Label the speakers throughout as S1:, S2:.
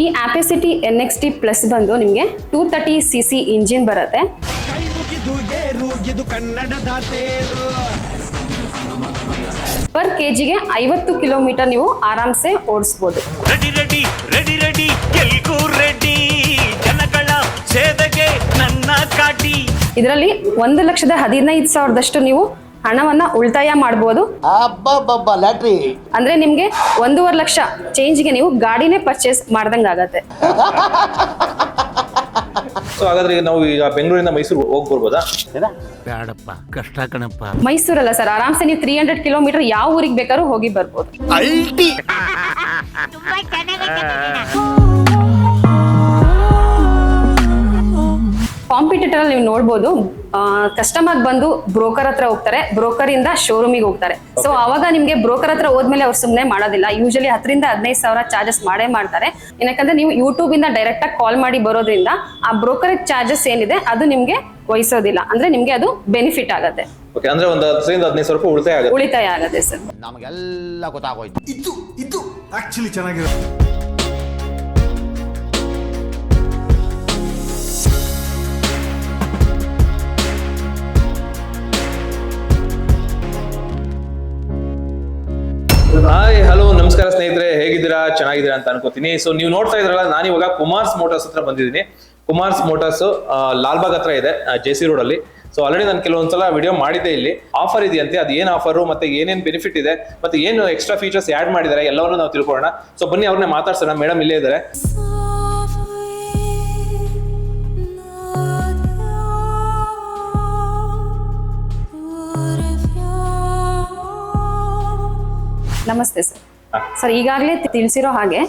S1: ಈ Ape City N X T plus ಬಂದು ನಿಮಗೆ two thirty C C engine ಬರುತ್ತೆ. ಪರ್ ಕೆ ಜಿಗೆ ಐವತ್ತು ಕಿಲೋಮೀಟರ್ ನೀವು ಆರಾಮ್ಸೆ ಓಡಿಸ್ಬೋದು.
S2: ರೆಡಿ ರೆಡಿ ರೆಡಿ ರೆಡಿ ಎಲ್ಗೂ ರೆಡಿ ಜನಗಳ ಸೇವೆಗೆ ನನ್ನ ಕಾಟಿ.
S1: ಇದರಲ್ಲಿ ಒಂದು ಲಕ್ಷದ ಹದಿನೈದು ಸಾವಿರದಷ್ಟು ನೀವು ಹಣವನ್ನ ಉಳಿತಾಯ ಮಾಡಬಹುದು
S3: ಅಬ್ಬಬ್ಬಬ್ಬ ಲ್ಯಾಟ್ರಿ
S1: ಅಂದ್ರೆ ನಿಮ್ಗೆ ಒಂದೂವರೆ ಲಕ್ಷ ಚೇಂಜ್ಗೆ ನೀವು ಗಾಡಿನೇ ಪರ್ಚೇಸ್ ಮಾಡ್ದಂಗಾಗತ್ತೆ
S4: ಸೊ ಹಾಗಾದ್ರೆ ನಾವು ಈಗ ಬೆಂಗಳೂರಿಂದ ಮೈಸೂರು ಹೋಗಿ ಬರ್ಬೋದಾ
S2: ಬೇಡಪ್ಪ ಕಷ್ಟ ಕಣಪ್ಪ.
S1: ಮೈಸೂರಲ್ಲ ಸರ್ ಆರಾಮ್ಸೆ ನೀವು ತ್ರೀ ಹಂಡ್ರೆಡ್ ಕಿಲೋಮೀಟರ್ ಯಾವ ಊರಿಗೆ ಬೇಕಾದ್ರೂ ಹೋಗಿ ಬರ್ಬೋದು.
S3: ಅಲ್ಟಿ.
S1: ಕಾಂಪಿಟೇಟರ್ ನೀವು ನೋಡ್ಬೋದು. ಕಸ್ಟಮರ್ ಬಂದು ಬ್ರೋಕರ್ ಹತ್ರ ಹೋಗ್ತಾರೆ. ಬ್ರೋಕರ್ ಇಂದ ಶೋರೂಮಿಗೆ ಹೋಗ್ತಾರೆ. ಸೊ ಅವಾಗ ನಿಮ್ಗೆ ಬ್ರೋಕರ್ ಹತ್ರ ಹೋದ್ಮೇಲೆ ಅವ್ರು ಸುಮ್ಮನೆ ಮಾಡೋದಿಲ್ಲ. ಯೂಶಲಿ ಹತ್ತರಿಂದ ಹದಿನೈದು ಸಾವಿರ ಚಾರ್ಜಸ್ ಮಾಡೇ ಮಾಡ್ತಾರೆ. ಏನಕ್ಕಂದ್ರೆ ನೀವು ಯೂಟ್ಯೂಬ್ ಇಂದ ಡೈರೆಕ್ಟ್ ಆಗಿ ಕಾಲ್ ಮಾಡಿ ಬರೋದ್ರಿಂದ ಆ ಬ್ರೋಕರೇಜ್ ಚಾರ್ಜಸ್ ಏನಿದೆ ಅದು ನಿಮ್ಗೆ ವಹಿಸೋದಿಲ್ಲ. ಅಂದ್ರೆ ನಿಮ್ಗೆ ಅದು ಬೆನಿಫಿಟ್ ಆಗುತ್ತೆ.
S4: ಓಕೆ ಅಂದ್ರೆ ಒಂದು ಹತ್ತರಿಂದ ಹದಿನೈದು ಸಾವಿರ ರೂಪಾಯಿ ಉಳಿತಾಯ ಆಗುತ್ತೆ.
S1: ಉಳಿತಾಯ ಆಗುತ್ತೆ ಸರ್.
S3: ನಮಗೆಲ್ಲ ಗೊತ್ತಾಗೋಯ್ತು.
S5: ಇದು ಇದು ಆಕ್ಚುಲಿ ಚೆನ್ನಾಗಿರೋ
S4: ಹಾಯ್ ಹಲೋ ನಮಸ್ಕಾರ ಸ್ನೇಹಿತರೆ, ಹೇಗಿದ್ದೀರಾ? ಚೆನ್ನಾಗಿದ್ದೀರಾ ಅಂತ ಅನ್ಕೋತೀನಿ. ಸೊ ನೀವು ನೋಡ್ತಾ ಇದ್ರಲ್ಲ, ನಾನು ಇವಾಗ ಕುಮಾರ್ಸ್ ಮೋಟರ್ಸ್ ಹತ್ರ ಬಂದಿದ್ದೀನಿ. ಕುಮಾರ್ಸ್ ಮೋಟರ್ಸ್ ಲಾಲ್ಬಾಗ್ ಹತ್ರ ಇದೆ ಜೆ ಸಿ ರೋಡ್ ಅಲ್ಲಿ. ಸೊ ಆಲ್ರೆಡಿ ನಾನು ಕೆಲವೊಂದ್ಸಲ ವಿಡಿಯೋ ಮಾಡಿದ್ದೆ ಇಲ್ಲಿ. ಆಫರ್ ಇದೆಯಂತೆ, ಅದು ಏನು ಆಫರ್ ಮತ್ತೆ ಏನೇನ್ ಬೆನಿಫಿಟ್ ಇದೆ, ಮತ್ತೆ ಏನು ಎಕ್ಸ್ಟ್ರಾ ಫೀಚರ್ಸ್ ಆಡ್ ಮಾಡಿದ್ದಾರೆ, ಎಲ್ಲವನ್ನು ನಾವು ತಿಳ್ಕೊಳ್ಳೋಣ. ಸೊ ಬನ್ನಿ ಅವ್ರನ್ನೇ ಮಾತಾಡ್ಸೋಣ. ಮೇಡಮ್ ಇಲ್ಲೇ ಇದ್ದಾರೆ.
S1: ನಮಸ್ತೆ ಸರ್. ಸರ್, ಈಗಾಗಲೇ ತಿಳಿಸಿರೋ ಹಾಗೆ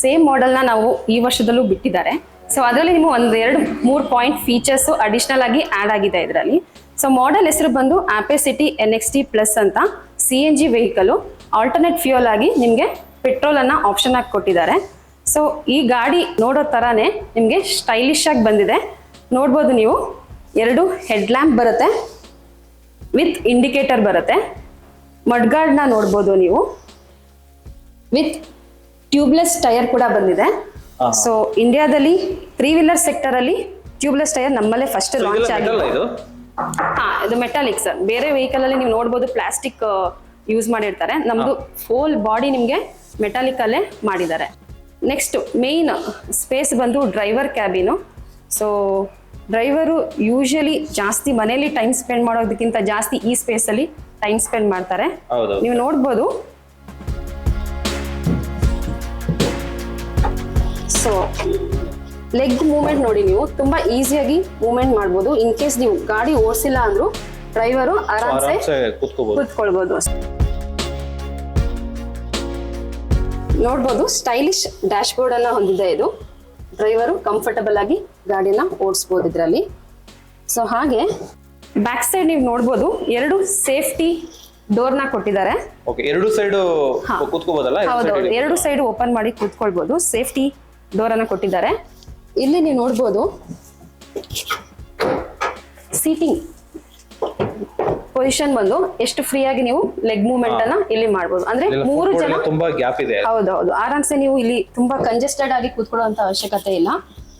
S1: ಸೇಮ್ ಮಾಡೆಲ್ನ ನಾವು ಈ ವರ್ಷದಲ್ಲೂ ಬಿಟ್ಟಿದ್ದಾರೆ. ಸೊ ಅದರಲ್ಲಿ ನಿಮಗೆ ಒಂದು ಎರಡು ಮೂರು ಪಾಯಿಂಟ್ ಫೀಚರ್ಸು ಅಡಿಷ್ನಲ್ ಆಗಿ ಆ್ಯಡ್ ಆಗಿದೆ ಇದರಲ್ಲಿ. ಸೊ ಮಾಡೆಲ್ ಹೆಸರು ಬಂದು Ape City N X T plus ಅಂತ C N G vehicle alternate fuel ಆಗಿ ನಿಮಗೆ ಪೆಟ್ರೋಲನ್ನು ಆಪ್ಷನ್ ಆಗಿ ಕೊಟ್ಟಿದ್ದಾರೆ. ಸೊ ಈ ಗಾಡಿ ನೋಡೋ ಥರನೇ ನಿಮಗೆ ಸ್ಟೈಲಿಶ್ ಆಗಿ ಬಂದಿದೆ. ನೋಡ್ಬೋದು ನೀವು, ಎರಡು ಹೆಡ್ ಲ್ಯಾಂಪ್ ಬರುತ್ತೆ ವಿತ್ ಇಂಡಿಕೇಟರ್ ಬರುತ್ತೆ. ಮಡ್ಗಾರ್ಡ್ನ ನೋಡ್ಬೋದು ನೀವು. ವಿತ್ ಟ್ಯೂಬ್ಲೆಸ್ ಟೈರ್ ಕೂಡ ಬಂದಿದೆ. ಸೊ ಇಂಡಿಯಾದಲ್ಲಿ ತ್ರೀ ವೀಲರ್ ಸೆಕ್ಟರ್ ಅಲ್ಲಿ ಟ್ಯೂಬ್ಲೆಸ್ ಟೈರ್ ನಮ್ಮಲ್ಲೇ ಫಸ್ಟ್ ಲಾಂಚ್ ಆಗಿದೆ
S4: ಇದು?
S1: ಹಾ ಇದು ಮೆಟಾಲಿಕ್ ಸರ್ ಬೇರೆ ವೆಹಿಕಲ್ ಅಲ್ಲಿ ನೀವು ನೋಡ್ಬೋದು ಪ್ಲಾಸ್ಟಿಕ್ ಯೂಸ್ ಮಾಡಿರ್ತಾರೆ. ನಮ್ದು ಫೋಲ್ ಬಾಡಿ ನಿಮಗೆ ಮೆಟಾಲಿಕ್ ಅಲ್ಲೇ ಮಾಡಿದ್ದಾರೆ. ನೆಕ್ಸ್ಟ್ ಮೇನ್ ಸ್ಪೇಸ್ ಬಂದು driver cabin so driver usually ಜಾಸ್ತಿ ಮನೆಯಲ್ಲಿ ಟೈಮ್ ಸ್ಪೆಂಡ್ ಮಾಡೋದಕ್ಕಿಂತ ಜಾಸ್ತಿ ಈ ಸ್ಪೇಸ್ ಅಲ್ಲಿ ಟೈಮ್ ಸ್ಪೆಂಡ್ ಮಾಡ್ತಾರೆ. ನೀವು ನೋಡ್ಬೋದು. ಸೊ ಲೆಗ್ ಮೂವ್ಮೆಂಟ್ ನೋಡಿ ನೀವು ತುಂಬಾ ಈಸಿಯಾಗಿ ಮೂವ್ಮೆಂಟ್ ಮಾಡ್ಬೋದು. ಇನ್ ಕೇಸ್ ನೀವು ಗಾಡಿ ಓಡಿಸಿಲ್ಲ ಅಂದ್ರೂ ಡ್ರೈವರು ಆರಾಮ್ಸೆ ಕೂತ್ಕೊಳ್ಬೋದು. ನೋಡ್ಬೋದು ಸ್ಟೈಲಿಶ್ ಡ್ಯಾಶ್ ಬೋರ್ಡ್ ಅನ್ನ ಹೊಂದಿದೆ ಇದು. ಡ್ರೈವರು ಕಂಫರ್ಟಬಲ್ ಆಗಿ ಗಾಡಿನ ಓಡಿಸ್ಬೋದು ಇದರಲ್ಲಿ. ಸೊ ಹಾಗೆ ಬ್ಯಾಕ್ ಸೈಡ್ ನೀವು ನೋಡ್ಬೋದು ಎರಡು ಸೇಫ್ಟಿ ಡೋರ್ನ ಕೊಟ್ಟಿದ್ದಾರೆ.
S4: ಓಕೆ ಎರಡು ಸೈಡ್. ಎರಡು
S1: ಸೈಡ್ ಓಪನ್ ಮಾಡಿ ಕೂತ್ಕೊಳ್ಬಹುದು ಸೇಫ್ಟಿ ಡೋರ್ ಅನ್ನ ಕೊಟ್ಟಿದ್ದಾರೆ. ಇಲ್ಲಿ ನೀವು ನೋಡ್ಬೋದು ಸೀಟಿಂಗ್ ಪೊಸಿಷನ್ ಬಂದು ಎಷ್ಟು ಫ್ರೀ ಆಗಿ ನೀವು ಲೆಗ್ ಮೂವ್ಮೆಂಟ್ ಅನ್ನ ಇಲ್ಲಿ ಮಾಡಬಹುದು ಅಂದ್ರೆ ಮೂರು ಜನ
S4: ತುಂಬಾ ಗ್ಯಾಪ್ ಇದೆ.
S1: ಹೌದೌದು ಆರಾಮ್ಸೆ ನೀವು ಇಲ್ಲಿ ತುಂಬಾ ಕಂಜೆಸ್ಟೆಡ್ ಆಗಿ ಕೂತ್ಕೊಳ್ಳುವಂತ ಅವಶ್ಯಕತೆ ಇಲ್ಲ.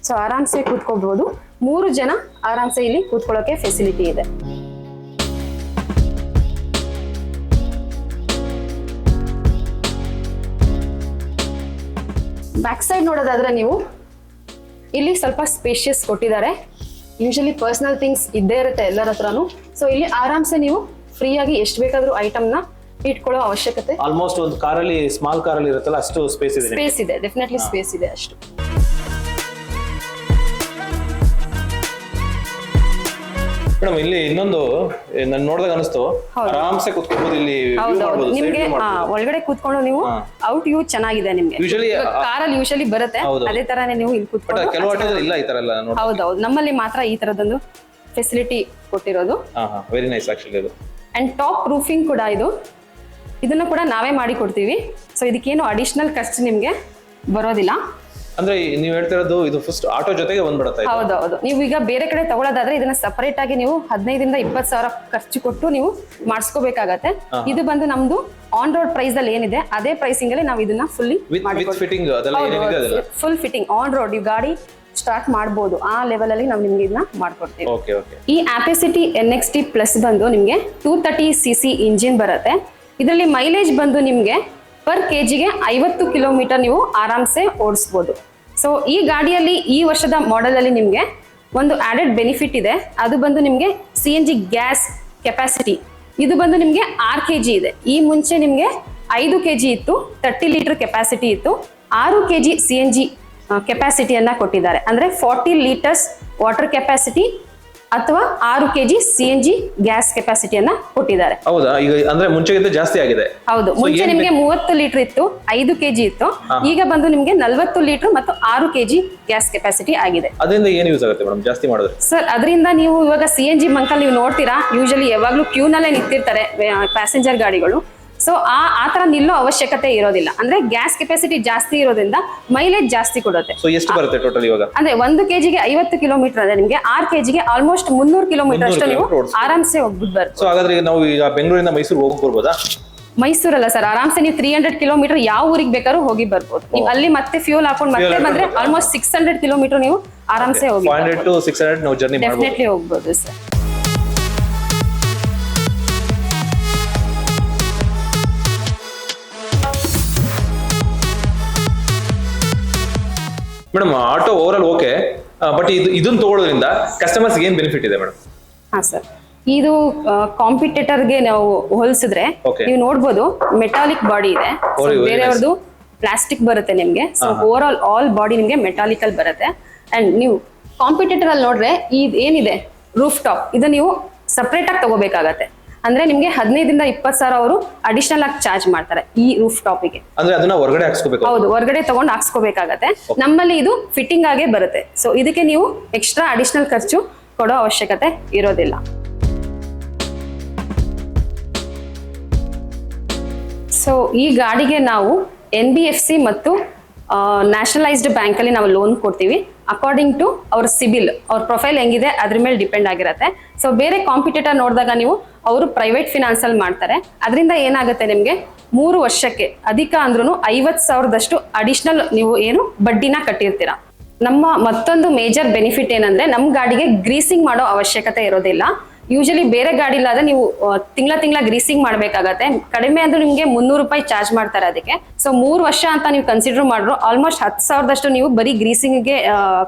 S1: ಸೊ ಆರಾಮ್ಸೆ ಕೂತ್ಕೋಬಹುದು ಮೂರು ಜನ ಆರಾಮ್ಸೆ ಇಲ್ಲಿ ಕೂತ್ಕೊಳ್ಳೋಕೆ ಫೆಸಿಲಿಟಿ ಇದೆ. ಬ್ಯಾಕ್ ಸೈಡ್ ನೋಡೋದಾದ್ರೆ ನೀವು ಇಲ್ಲಿ ಸ್ವಲ್ಪ ಸ್ಪೇಷಿಯಸ್ ಕೊಟ್ಟಿದ್ದಾರೆ. ಯೂಶಲಿ ಪರ್ಸನಲ್ ಥಿಂಗ್ಸ್ ಇದ್ದೇ ಇರುತ್ತೆ ಎಲ್ಲರ ಹತ್ರನು. ಸೊ ಇಲ್ಲಿ ಆರಾಮ್ಸೆ ನೀವು ಫ್ರೀಯಾಗಿ ಆಗಿ ಎಷ್ಟು ಬೇಕಾದ್ರೂ ಐಟಮ್ನ ಇಟ್ಕೊಳ್ಳೋ ಅವಶ್ಯಕತೆ.
S4: ಆಲ್ಮೋಸ್ಟ್ ಒಂದು ಕಾರಲ್ಲಿ ಸ್ಮಾಲ್ ಕಾರಲ್ಲಿ ಇರುತ್ತಲ್ಲ ಅಷ್ಟು ಸ್ಪೇಸ್ ಇದೆ
S1: ಸ್ಪೇಸ್ ಇದೆ ಡೆಫಿನೆಟ್ಲಿ ಸ್ಪೇಸ್ ಇದೆ ಅಷ್ಟು.
S4: ಮೇಡಮ್ ಇಲ್ಲಿ ಇನ್ನೊಂದು ನಾನು ನೋಡಿದಾಗ ಅನಿಸ್ತು. ಆರಾಮ್ಸೆ ಕುತ್ಕೋಬಹುದು ಇಲ್ಲಿ
S1: ಹೌದೌದು ನಿಮ್ಗೆ ಆ, ಒಳಗಡೆ ಕೂತ್ಕೊಂಡು ನೀವು ಔಟ್ ವ್ಯೂ ಚೆನ್ನಾಗಿದೆ ನಿಮ್ಗೆ.
S4: ಆ-
S1: ಕಾರಲ್ಲಿ ಯೂಶಲಿ ಬರುತ್ತೆ. ಅದೇ ತರಾನೇ ನೀವು ಇಲ್ಲಿ ಕೂತ್ಕೊಂಡು
S4: ಕೆಲವು ಆಟೋದಲ್ಲಿ ಇಲ್ಲ ಈ ತರ ಎಲ್ಲ
S1: ಹೌದೌದು ನಮ್ಮಲ್ಲಿ ಮಾತ್ರ ಈ ತರದೊಂದು ಫೆಸಿಲಿಟಿ ಕೊಟ್ಟಿರೋದು.
S4: ಹಾ ಹಾ. ವೆರಿ ನೈಸ್ ಆಕ್ಚುಲಿ ಇದು
S1: ಅಂಡ್ ಟಾಪ್ ರೂಫಿಂಗ್ ಕೂಡ ಇದು. ಇದನ್ನ ಕೂಡ ನಾವೇ ಮಾಡಿ ಕೊಡ್ತೀವಿ ಸೊ ಇದಕ್ಕೇನು ಅಡಿಷನಲ್ ಖರ್ಚು ನಿಮಗೆ ಬರೋದಿಲ್ಲ.
S4: ಅಂದ್ರೆ ನೀವು ಹೇಳ್ತಿರೋದು ಇದು ಫಸ್ಟ್ ಆಟೋ ಜೊತೆಗೆ ಬಂದ್ಬಿಡತ್ತಾ ಹೌದು
S1: ಹೌದೌದು. ನೀವು ಈಗ ಬೇರೆ ಕಡೆ ತಗೊಳ್ಳೋದಾದ್ರೆ ಇದನ್ನ ಸಪರೇಟ್ ಆಗಿ ನೀವು ಹದಿನೈದರಿಂದ ಇಪ್ಪತ್ತು ಸಾವಿರ ಖರ್ಚು ಕೊಟ್ಟು ನೀವು ಮಾಡಿಸ್ಕೋಬೇಕಾಗತ್ತೆ. ಇದು ಬಂದು ನಮ್ದು ಆನ್ ರೋಡ್ ಪ್ರೈಸ್ ಅಲ್ಲಿ ಏನಿದೆ ಅದೇ ಪ್ರೈಸಿಂಗ್ ಅಲ್ಲಿ ನಾವು ಇದನ್ನ fully
S4: fitting
S1: full fitting on road ಈ ಗಾಡಿ ಸ್ಟಾರ್ಟ್ ಮಾಡಬಹುದು ಆ ಲೆವೆಲ್ ಅಲ್ಲಿ ನಾವು ನಿಮ್ಗೆ ಇದನ್ನ ಮಾಡ್ಕೊಡ್ತೀವಿ.
S4: ಓಕೆ ಓಕೆ
S1: ಈ Ape City N X T plus ಬಂದು ನಿಮಗೆ two thirty C C engine ಬರುತ್ತೆ. ಇದರಲ್ಲಿ ಮೈಲೇಜ್ ಬಂದು ನಿಮಗೆ ಪರ್ ಕೆ ಜಿಗೆ ಐವತ್ತು ಕಿಲೋಮೀಟರ್ ನೀವು ಆರಾಮ್ಸೆ ಓಡಿಸ್ಬೋದು. ಸೊ ಈ ಗಾಡಿಯಲ್ಲಿ ಈ ವರ್ಷದ ಮಾಡೆಲಲ್ಲಿ ನಿಮಗೆ ಒಂದು ಆಡೆಡ್ ಬೆನಿಫಿಟ್ ಇದೆ. ಅದು ಬಂದು ನಿಮಗೆ C N G gas capacity ಇದು ಬಂದು ನಿಮಗೆ ಆರು ಕೆ ಜಿ ಇದೆ. ಈ ಮುಂಚೆ ನಿಮಗೆ ಐದು ಕೆ ಜಿ ಇತ್ತು ತರ್ಟಿ ಲೀಟರ್ ಕೆಪಾಸಿಟಿ ಇತ್ತು. ಆರು K G C N G ಕೆಪಾಸಿಟಿಯನ್ನು ಕೊಟ್ಟಿದ್ದಾರೆ. ಅಂದ್ರೆ ಫಾರ್ಟಿ ಲೀಟರ್ಸ್ ವಾಟರ್ ಕೆಪಾಸಿಟಿ ಅಥವಾ ಆರು K G C N G gas ಕೆಪಾಸಿಟಿಯನ್ನ ಕೊಟ್ಟಿದ್ದಾರೆ.
S4: ಹೌದಾ? ಈಗ ಅಂದ್ರೆ ಮುಂಚೆಗಿಂತ ಜಾಸ್ತಿ ಆಗಿದೆ.
S1: ಹೌದು. ಮುಂಚೆ ನಿಮಗೆ ಮೂವತ್ತು ಲೀಟರ್ ಇತ್ತು ಐದು ಕೆಜಿ ಇತ್ತು. ಈಗ ಬಂದು ನಿಮಗೆ ನಲವತ್ತು ಲೀಟರ್ ಮತ್ತು ಆರು ಕೆಜಿ ಗ್ಯಾಸ್ ಕೆಪಾಸಿಟಿ ಆಗಿದೆ.
S4: ಅದರಿಂದ ಏನು ಯೂಸ್ ಆಗುತ್ತೆ ಮೇಡಮ್? ಜಾಸ್ತಿ ಮಾಡಿದ್ರೆ?
S1: ಸರ್ ಅದರಿಂದ ನೀವು ಇವಾಗ ಸಿ ಎನ್ ಜಿ ಬಂಕಲ್ಲಿ ನೀವು ನೋಡ್ತೀರಾ? ಯೂಶಲಿ ಯಾವಾಗಲೂ ಕ್ಯೂನಲ್ಲೇ ನಿಂತಿರ್ತಾರೆ ಪ್ಯಾಸೆಂಜರ್ ಗಾಡಿಗಳು. ಸೊ ಆ ಆ ತರ ನಿಲ್ಲೋ ಅವಶ್ಯಕತೆ ಇರೋದಿಲ್ಲ. ಅಂದ್ರೆ ಗ್ಯಾಸ್ ಕೆಪಾಸಿಟಿ ಜಾಸ್ತಿ ಇರೋದ್ರಿಂದ ಮೈಲೇಜ್ ಜಾಸ್ತಿ ಕೊಡುತ್ತೆ.
S4: ಸೊ ಎಷ್ಟು ಬರುತ್ತೆ ಟೋಟಲ್ ಇವಾಗ?
S1: ಅಂದ್ರೆ ಒಂದು ಕೆಜಿಗೆ ಐವತ್ತು ಕಿಲೋಮೀಟರ್ ಅಂದ್ರೆ ನಿಮಗೆ. ಆರು ಕೆಜಿಗೆ ಆಲ್ಮೋಸ್ಟ್ ಮುನ್ನೂರು ಕಿಲೋಮೀಟರ್ ಅಷ್ಟು ನೀವು. ಆರಾಮ್ಸೆ ಹೋಗ್ಬಿಟ್ಟು ಬರ್ಬೋದು.
S4: ಸೊ ಹಾಗಾದ್ರೆ ಈಗ ನಾವು ಈಗ ಬೆಂಗಳೂರಿಂದ ಮೈಸೂರು ಹೋಗಿ ಬರ್ಬೋದಾ?
S1: ಮೈಸೂರಲ್ಲ ಸರ್ ಆರಾಮ್ಸೆ ನೀವು ತ್ರೀ ಹಂಡ್ರೆಡ್ ಕಿಲೋಮೀಟರ್ ಯಾವ ಊರಿಗೆ ಬೇಕಾದ್ರೂ ಹೋಗಿ ಬರ್ಬೋದು. ನೀವು ಅಲ್ಲಿ ಮತ್ತೆ ಫ್ಯೂಲ್ ಹಾಕೊಂಡು ಮತ್ತೆ ಬಂದ್ರೆ ಆಲ್ಮೋಸ್ಟ್ ಸಿಕ್ಸ್ ಹಂಡ್ರೆಡ್ ಕಿಲೋಮೀಟರ್ ನೀವು ಆರಾಮ್ಸೆ ಹೋಗಿ
S4: five hundred to six hundred ನಾವು ಜರ್ನಿ ಮಾಡ್ಬೋದು.
S1: ಡೆಫಿನೆಟ್ಲಿ ಹೋಗ್ಬೋದು sir.
S4: Madam auto overall okay but ಇದು ಇದನ್ನ ತಗೊಳ್ಳೋದ್ರಿಂದ ಕಸ್ಟಮರ್ಸ್ ಏನ್ ಬೆನಿಫಿಟ್ ಇದೆ ಮೇಡಮ್
S1: ಹಾ ಸರ್ ಇದು ಕಾಂಪಿಟೇಟರ್ಗೆ ನಾವು ಹೋಲಿಸಿದ್ರೆ. ನೀವು ನೋಡ್ಬೋದು ಮೆಟಾಲಿಕ್ ಬಾಡಿ ಇದೆ. ಬೇರೆಯವ್ರದ್ದು ಪ್ಲಾಸ್ಟಿಕ್ ಬರುತ್ತೆ ನಿಮ್ಗೆ. So over all all body ನಿಮ್ಗೆ ಮೆಟಾಲಿಕಲ್ ಬರುತ್ತೆ. ಅಂಡ್ ನೀವು ಕಾಂಪಿಟೇಟರ್ ಅಲ್ಲಿ ನೋಡ್ರೆ ಇದು ಏನಿದೆ? ರೂಫ್ ಟಾಪ್ ಇದು ನೀವು ಸಪ್ರೇಟ್ ಆಗಿ ತಗೋಬೇಕಾಗತ್ತೆ. ಅಂದ್ರೆ ನಿಮ್ಗೆ ಹದಿನೈದರಿಂದ ಇಪ್ಪತ್ತು ಸಾವಿರ ಅವರು ಅಡಿಷನಲ್ ಆಗಿ ಚಾರ್ಜ್ ಮಾಡ್ತಾರೆ ಈ ರೂಫ್ ಟಾಪಿಗೆ
S4: ಅಂದ್ರೆ ಅದನ್ನ ಹೊರಗಡೆ ಹಾಕ್ಸ್ಕೋಬೇಕು.
S1: ಹೌದು ಹೊರಗಡೆ ತಗೊಂಡು ಹಾಕ್ಸ್ಕೋಬೇಕಾಗತ್ತೆ. ನಮ್ಮಲ್ಲಿ ಇದು ಫಿಟ್ಟಿಂಗ್ ಆಗೇ ಬರುತ್ತೆ. ಸೊ ಇದಕ್ಕೆ ನೀವು ಎಕ್ಸ್ಟ್ರಾ ಅಡಿಷನಲ್ ಖರ್ಚು ಕೊಡೋ ಅವಶ್ಯಕತೆ ಇರೋದಿಲ್ಲ. ಸೊ ಈ ಗಾಡಿಗೆ ನಾವು ಎನ್ ಬಿ ಎಫ್ ಸಿ ಮತ್ತು ನ್ಯಾಷನಲೈಸ್ಡ್ ಬ್ಯಾಂಕಲ್ಲಿ ನಾವು ಲೋನ್ ಕೊಡ್ತೀವಿ. ಅಕಾರ್ಡಿಂಗ್ ಟು ಅವ್ರ ಸಿಬಿಲ್ ಅವ್ರ ಪ್ರೊಫೈಲ್ ಹೆಂಗಿದೆ ಅದ್ರ ಮೇಲೆ ಡಿಪೆಂಡ್ ಆಗಿರುತ್ತೆ. ಸೊ ಬೇರೆ ಕಾಂಪಿಟೇಟರ್ ನೋಡಿದಾಗ ನೀವು ಅವರು ಪ್ರೈವೇಟ್ ಫಿನಾನ್ಸಲ್ಲಿ ಮಾಡ್ತಾರೆ. ಅದರಿಂದ ಏನಾಗುತ್ತೆ ನಿಮಗೆ? ಮೂರು ವರ್ಷಕ್ಕೆ ಅಧಿಕ ಅಂದ್ರೂ ಐವತ್ತು ಸಾವಿರದಷ್ಟು ಅಡಿಷನಲ್ ನೀವು ಏನು ಬಡ್ಡಿನ ಕಟ್ಟಿರ್ತೀರಾ. ನಮ್ಮ ಮತ್ತೊಂದು ಮೇಜರ್ ಬೆನಿಫಿಟ್ ಏನಂದ್ರೆ ನಮ್ಮ ಗಾಡಿಗೆ ಗ್ರೀಸಿಂಗ್ ಮಾಡೋ ಅವಶ್ಯಕತೆ ಇರೋದಿಲ್ಲ. ಯೂಶಲಿ ಬೇರೆ ಗಾಡಿ ಇಲ್ಲಾದ್ರೆ ನೀವು ತಿಂಗಳ ತಿಂಗಳ ಗ್ರೀಸಿಂಗ್ ಮಾಡಬೇಕಾಗತ್ತೆ. ಕಡಿಮೆ ಅಂದ್ರೆ ನಿಮಗೆ ಮುನ್ನೂರು ರೂಪಾಯಿ ಚಾರ್ಜ್ ಮಾಡ್ತಾರೆ ಅದಕ್ಕೆ. ಸೊ ಮೂರು ವರ್ಷ ಅಂತ ನೀವು ಕನ್ಸಿಡರ್ ಮಾಡಿದ್ರು ಆಲ್ಮೋಸ್ಟ್ ಹತ್ತು ಸಾವಿರದಷ್ಟು ನೀವು ಬರೀ ಗ್ರೀಸಿಂಗ್ಗೆ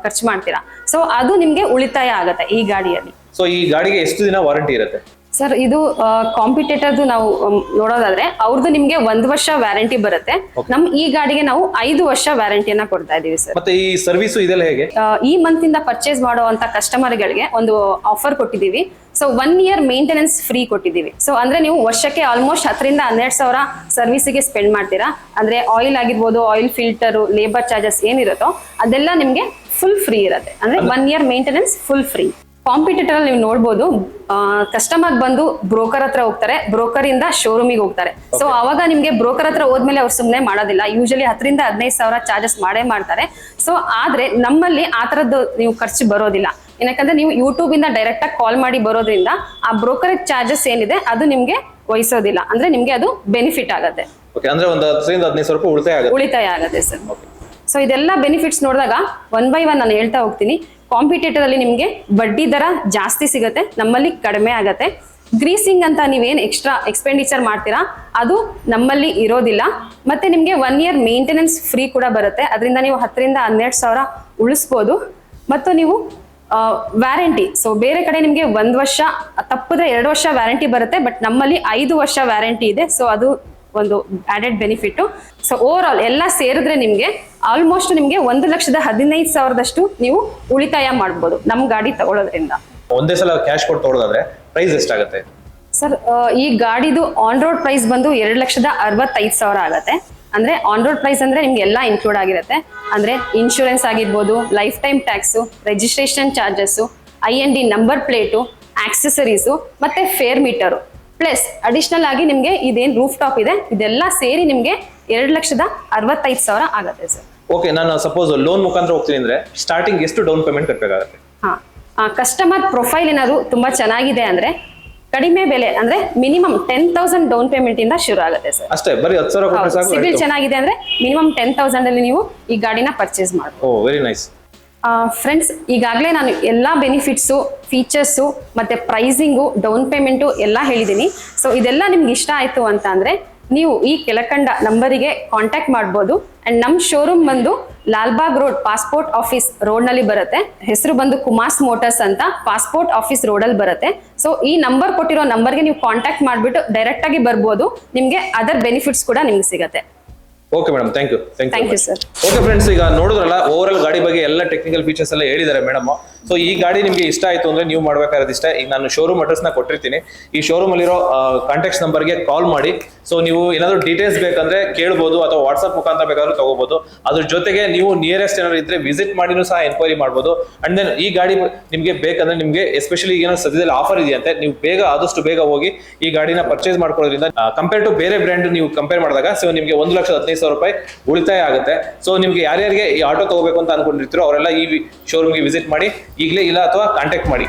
S1: ಖರ್ಚು ಮಾಡ್ತೀರಾ. ಸೊ ಅದು ನಿಮಗೆ ಉಳಿತಾಯ ಆಗುತ್ತೆ ಈ ಗಾಡಿಯಲ್ಲಿ.
S4: ಸೊ ಈ ಗಾಡಿಗೆ ಎಷ್ಟು ದಿನ ವಾರಂಟಿ ಇರುತ್ತೆ?
S1: ಸರ್ ಇದು ಕಾಂಪಿಟೇಟರ್ದು ನಾವು ನೋಡೋದಾದ್ರೆ ಅವ್ರದ್ದು ನಿಮ್ಗೆ ಒಂದ್ ವರ್ಷ ವ್ಯಾರಂಟಿ ಬರುತ್ತೆ. ನಮ್ ಈ ಗಾಡಿಗೆ ನಾವು ಐದು ವರ್ಷ ವ್ಯಾರಂಟಿಯನ್ನ ಕೊಡ್ತಾ ಇದೀವಿ ಸರ್.
S4: ಮತ್ತೆ ಈ ಸರ್ವಿಸ್ ಇದೆಲ್ಲ ಹೇಗೆ?
S1: ಈ ಮಂತ್ ಇಂದ ಪರ್ಚೇಸ್ ಮಾಡುವಂತ ಕಸ್ಟಮರ್ಗಳಿಗೆ ಒಂದು offer ಕೊಟ್ಟಿದೀವಿ so one year maintenance free ಕೊಟ್ಟಿದೀವಿ so ಅಂದ್ರೆ ನೀವು ವರ್ಷಕ್ಕೆ ಆಲ್ಮೋಸ್ಟ್ ಹತ್ತರಿಂದ ಹನ್ನೆರಡು ಸಾವಿರ ಸರ್ವಿಸಿಗೆ ಸ್ಪೆಂಡ್ ಮಾಡ್ತೀರಾ. ಅಂದ್ರೆ ಆಯಿಲ್ ಆಗಿರ್ಬೋದು ಆಯಿಲ್ ಫಿಲ್ಟರ್ ಲೇಬರ್ ಚಾರ್ಜಸ್ ಏನಿರುತ್ತೋ ಅದೆಲ್ಲ ನಿಮ್ಗೆ ಫುಲ್ ಫ್ರೀ ಇರುತ್ತೆ. ಅಂದ್ರೆ one year maintenance full free competitor ಅಲ್ಲಿ ನೀವು ನೋಡ್ಬೋದು ಕಸ್ಟಮರ್ ಬಂದು ಬ್ರೋಕರ್ ಹತ್ರ ಹೋಗ್ತಾರೆ ಬ್ರೋಕರ್ ಇಂದ ಶೋರೂಮಿಗೆ ಹೋಗ್ತಾರೆ. ಸೊ ಅವಾಗ ನಿಮ್ಗೆ ಬ್ರೋಕರ್ ಹತ್ರ ಹೋದ್ಮೇಲೆ ಅವ್ರು ಸುಮ್ನೆ ಮಾಡೋದಿಲ್ಲ. ಯೂಶಲಿ ಹತ್ತರಿಂದ ಹದಿನೈದು ಸಾವಿರ ಚಾರ್ಜಸ್ ಮಾಡೇ ಮಾಡ್ತಾರೆ. ಸೊ ಆದ್ರೆ ನಮ್ಮಲ್ಲಿ ಆ ತರದ್ದು ನೀವು ಖರ್ಚು ಬರೋದಿಲ್ಲ. ಏನಕ್ಕಂದ್ರೆ ನೀವು ಯೂಟ್ಯೂಬ್ ಇಂದ ಡೈರೆಕ್ಟ್ ಆಗಿ ಕಾಲ್ ಮಾಡಿ ಬರೋದ್ರಿಂದ ಆ ಬ್ರೋಕರ್ ಚಾರ್ಜಸ್ ಏನಿದೆ ಅದು ನಿಮ್ಗೆ ವಹಿಸೋದಿಲ್ಲ. ಅಂದ್ರೆ ನಿಮ್ಗೆ ಅದು ಬೆನಿಫಿಟ್ ಆಗುತ್ತೆ.
S4: ಓಕೆ ಅಂದ್ರೆ ಒಂದು ಹತ್ತರಿಂದ ಹದಿನೈದು ಸಾವಿರ ರೂಪಾಯಿ ಉಳಿತಾಯ ಆಗುತ್ತೆ.
S1: ಉಳಿತಾಯ ಆಗತ್ತೆ ಸರ್. ಸೊ ಇದೆಲ್ಲ ಬೆನಿಫಿಟ್ಸ್ ನೋಡಿದಾಗ ಒನ್ ಬೈ ಒನ್ ನಾನು ಹೇಳ್ತಾ ಹೋಗ್ತೀನಿ. ಕಾಂಪಿಟೇಟರ್ ಅಲ್ಲಿ ನಿಮಗೆ ಬಡ್ಡಿ ದರ ಜಾಸ್ತಿ ಸಿಗುತ್ತೆ, ನಮ್ಮಲ್ಲಿ ಕಡಿಮೆ ಆಗತ್ತೆ. ಗ್ರೀಸಿಂಗ್ ಅಂತ ನೀವೇನು ಎಕ್ಸ್ಟ್ರಾ ಎಕ್ಸ್ಪೆಂಡಿಚರ್ ಮಾಡ್ತೀರಾ, ಅದು ನಮ್ಮಲ್ಲಿ ಇರೋದಿಲ್ಲ. ಮತ್ತೆ ನಿಮಗೆ ಒನ್ ಇಯರ್ ಮೇಂಟೆನೆನ್ಸ್ ಫ್ರೀ ಕೂಡ ಬರುತ್ತೆ. ಅದರಿಂದ ನೀವು ಹತ್ತರಿಂದ ಹನ್ನೆರಡು ಸಾವಿರ ಉಳಿಸ್ಬೋದು. ಮತ್ತು ನೀವು ವ್ಯಾರಂಟಿ ಸೊ ಬೇರೆ ಕಡೆ ನಿಮಗೆ ಒಂದು ವರ್ಷ, ತಪ್ಪಿದ್ರೆ ಎರಡು ವರ್ಷ ವ್ಯಾರಂಟಿ ಬರುತ್ತೆ ಬಟ್ ನಮ್ಮಲ್ಲಿ ಐದು ವರ್ಷ ವ್ಯಾರಂಟಿ ಇದೆ. ಸೊ ಅದು ಒಂದು added benefit so over all ಎಲ್ಲ ಸೇರಿದ್ರೆ ನಿಮಗೆ ಆಲ್ಮೋಸ್ಟ್ ನಿಮಗೆ ಒಂದು ಲಕ್ಷದ ಹದಿನೈದು ಸಾವಿರದಷ್ಟು ನೀವು ಉಳಿತಾಯ ಮಾಡ್ಬೋದು ನಮ್ಮ ಗಾಡಿ ತಗೊಳ್ಳೋದ್ರಿಂದ
S4: ಒಂದೇ ಸಲ ಕ್ಯಾಶ್ ಕೊಟ್ಟು ತಗೊಳ್ಳೋದಾದ್ರೆ ಪ್ರೈಸ್ ಎಷ್ಟಾಗುತ್ತೆ?
S1: ಸರ್ ಈ ಗಾಡಿದು ಆನ್ ರೋಡ್ ಪ್ರೈಸ್ ಬಂದು ಎರಡು ಲಕ್ಷದ ಅರವತ್ತೈದು ಸಾವಿರ ಆಗುತ್ತೆ. ಅಂದ್ರೆ ಆನ್ ರೋಡ್ ಪ್ರೈಸ್ ಅಂದ್ರೆ ನಿಮ್ಗೆ ಎಲ್ಲ ಇನ್ಕ್ಲೂಡ್ ಆಗಿರುತ್ತೆ. ಅಂದ್ರೆ ಇನ್ಶೂರೆನ್ಸ್ ಆಗಿರ್ಬೋದು lifetime tax registration charges I N D number plate accessories ಮತ್ತೆ ಫೇರ್ ಮೀಟರು ಪ್ಲಸ್ ಅಡಿಷನಲ್ ಆಗಿ ನಿಮಗೆ ಇದೇನು ರೂಫ್ ಟಾಪ್ ಇದೆ ಇದೆಲ್ಲ ಸೇರಿ ನಿಮಗೆ ಎರಡು ಲಕ್ಷದ ಅರವತ್ತೈದು ಸಾವಿರ ಆಗುತ್ತೆ ಸರ್
S4: ಓಕೆ ನಾನು ಸಪೋಸ್ ಲೋನ್ ಮುಖಾಂತರ ಹೋಗ್ತೀನಿ ಅಂದ್ರೆ ಸ್ಟಾರ್ಟಿಂಗ್ ಎಷ್ಟು ಡೌನ್ ಪೇಮೆಂಟ್ ಕಟ್ಟಬೇಕಾಗುತ್ತೆ
S1: ಹಾ ಕಸ್ಟಮರ್ ಪ್ರೊಫೈಲ್ ಏನಾದ್ರು ತುಂಬಾ ಚೆನ್ನಾಗಿದೆ ಅಂದ್ರೆ ಕಡಿಮೆ ಬೆಲೆ ಅಂದ್ರೆ minimum ten thousand down payment ಇಂದ ಶುರು ಆಗುತ್ತೆ ಸರ್
S4: ಅಷ್ಟೇ ಬರೀ ಹತ್ತು ಸಾವಿರ
S1: ಸಿಬಿಲ್ ಚೆನ್ನಾಗಿದೆ ಅಂದ್ರೆ ಮಿನಿಮಮ್ ಟೆನ್ ತೌಸಂಡ್ ಅಲ್ಲಿ ನೀವು ಈ ಗಾಡಿನ ಪರ್ಚೇಸ್ ಮಾಡಬಹುದು
S4: ಓ ವೆರಿ ನೈಸ್
S1: ಫ್ರೆಂಡ್ಸ್ ಈಗಾಗಲೇ ನಾನು ಎಲ್ಲ ಬೆನಿಫಿಟ್ಸು ಫೀಚರ್ಸು ಮತ್ತು ಪ್ರೈಸಿಂಗು ಡೌನ್ ಪೇಮೆಂಟು ಎಲ್ಲ ಹೇಳಿದ್ದೀನಿ ಸೊ ಇದೆಲ್ಲ ನಿಮ್ಗೆ ಇಷ್ಟ ಆಯಿತು ಅಂತ ನೀವು ಈ ಕೆಳಕಂಡ ನಂಬರಿಗೆ ಕಾಂಟ್ಯಾಕ್ಟ್ ಮಾಡ್ಬೋದು. ಆ್ಯಂಡ್ ನಮ್ಮ ಶೋರೂಮ್ ಬಂದು ಲಾಲ್ಬಾಗ್ ರೋಡ್ ಪಾಸ್ಪೋರ್ಟ್ ಆಫೀಸ್ ರೋಡ್ನಲ್ಲಿ ಬರುತ್ತೆ. ಹೆಸರು ಬಂದು ಕುಮಾರ್ಸ್ ಮೋಟರ್ಸ್ ಅಂತ ಪಾಸ್ಪೋರ್ಟ್ ಆಫೀಸ್ ರೋಡಲ್ಲಿ ಬರುತ್ತೆ. ಸೊ ಈ ನಂಬರ್ ಕೊಟ್ಟಿರೋ ನಂಬರ್ಗೆ ನೀವು ಕಾಂಟ್ಯಾಕ್ಟ್ ಮಾಡಿಬಿಟ್ಟು ಡೈರೆಕ್ಟಾಗಿ ಬರ್ಬೋದು. ನಿಮಗೆ ಅದರ್ ಬೆನಿಫಿಟ್ಸ್ ಕೂಡ ನಿಮ್ಗೆ ಸಿಗುತ್ತೆ.
S4: Okay madam thank you
S1: Thank you, sir.
S4: Okay friends ಈಗ ನೋಡಿದ್ರಲ್ಲ ಓವರ್ ಆಲ್ ಗಾಡಿ ಬಗ್ಗೆ ಎಲ್ಲ ಟೆಕ್ನಿಕಲ್ ಫೀಚರ್ಸ್ ಎಲ್ಲ ಹೇಳಿದ್ದಾರೆ ಮೇಡಮ್ ಸೊ ಈ ಗಾಡಿ ನಿಮಗೆ ಇಷ್ಟ ಆಯ್ತು ಅಂದ್ರೆ ನೀವು ಮಾಡ್ಬೇಕಾದ್ರೆ ಇಷ್ಟ ಈಗ ನಾನು ಶೋರೂಮ್ ಅಡ್ರೆಸ್ನ ಕೊಟ್ಟಿರ್ತೀನಿ. ಈ ಶೋರೂಮ್ ಅಲ್ಲಿರೋ ಕಾಂಟ್ಯಾಕ್ಟ್ ನಂಬರ್ಗೆ ಕಾಲ್ ಮಾಡಿ. ಸೊ ನೀವು ಏನಾದರೂ ಡೀಟೇಲ್ಸ್ ಬೇಕಂದ್ರೆ ಕೇಳ್ಬೋದು ಅಥವಾ ವಾಟ್ಸ್ಆಪ್ ಮುಖಾಂತರ ಬೇಕಾದ್ರೂ ತಗೋಬಹುದು ಅದ್ರ ಜೊತೆಗೆ ನೀವು ನಿಯರೆಸ್ಟ್ ಏನಾದ್ರು ಇದ್ರೆ ವಿಸಿಟ್ ಮಾಡಿನೂ ಸಹ ಎನ್ಕ್ವೈರಿ ಮಾಡ್ಬೋದು. ಅಂಡ್ ದೆನ್ ಈ ಗಾಡಿ ನಿಮಗೆ ಬೇಕಂದ್ರೆ ನಿಮಗೆ ಎಸ್ಪೆಷಲಿ ಏನೋ ಸದ್ಯದಲ್ಲಿ ಆಫರ್ ಇದೆಯಂತೆ, ನೀವು ಬೇಗ, ಆದಷ್ಟು ಬೇಗ ಹೋಗಿ ಈ ಗಾಡಿನ ಪರ್ಚೇಸ್ ಮಾಡ್ಕೊಳ್ಳೋದ್ರಿಂದ ಕಂಪೇರ್ ಟು ಬೇರೆ ಬ್ರ್ಯಾಂಡ್ ನೀವು ಕಂಪೇರ್ ಮಾಡಿದಾಗ ಸೊ ನಿಮಗೆ ಒಂದು ಲಕ್ಷದ ಹದಿನೈದು ಸಾವಿರ ರೂಪಾಯಿ ಉಳಿತಾಯ ಆಗುತ್ತೆ. ಸೊ ನಿಮ್ಗೆ ಯಾರ್ಯಾರಿಗೆ ಈ ಆಟೋ ತಗೋಬೇಕು ಅಂತ ಅನ್ಕೊಂಡಿರ್ತೀರೋ, ಅವರೆಲ್ಲ ಈ ಶೋರೂಮ್ಗೆ ವಿಸಿಟ್ ಮಾಡಿ ಈಗಲೇ ಇಲ್ಲ ಅಥವಾ ಕಾಂಟ್ಯಾಕ್ಟ್ ಮಾಡಿ.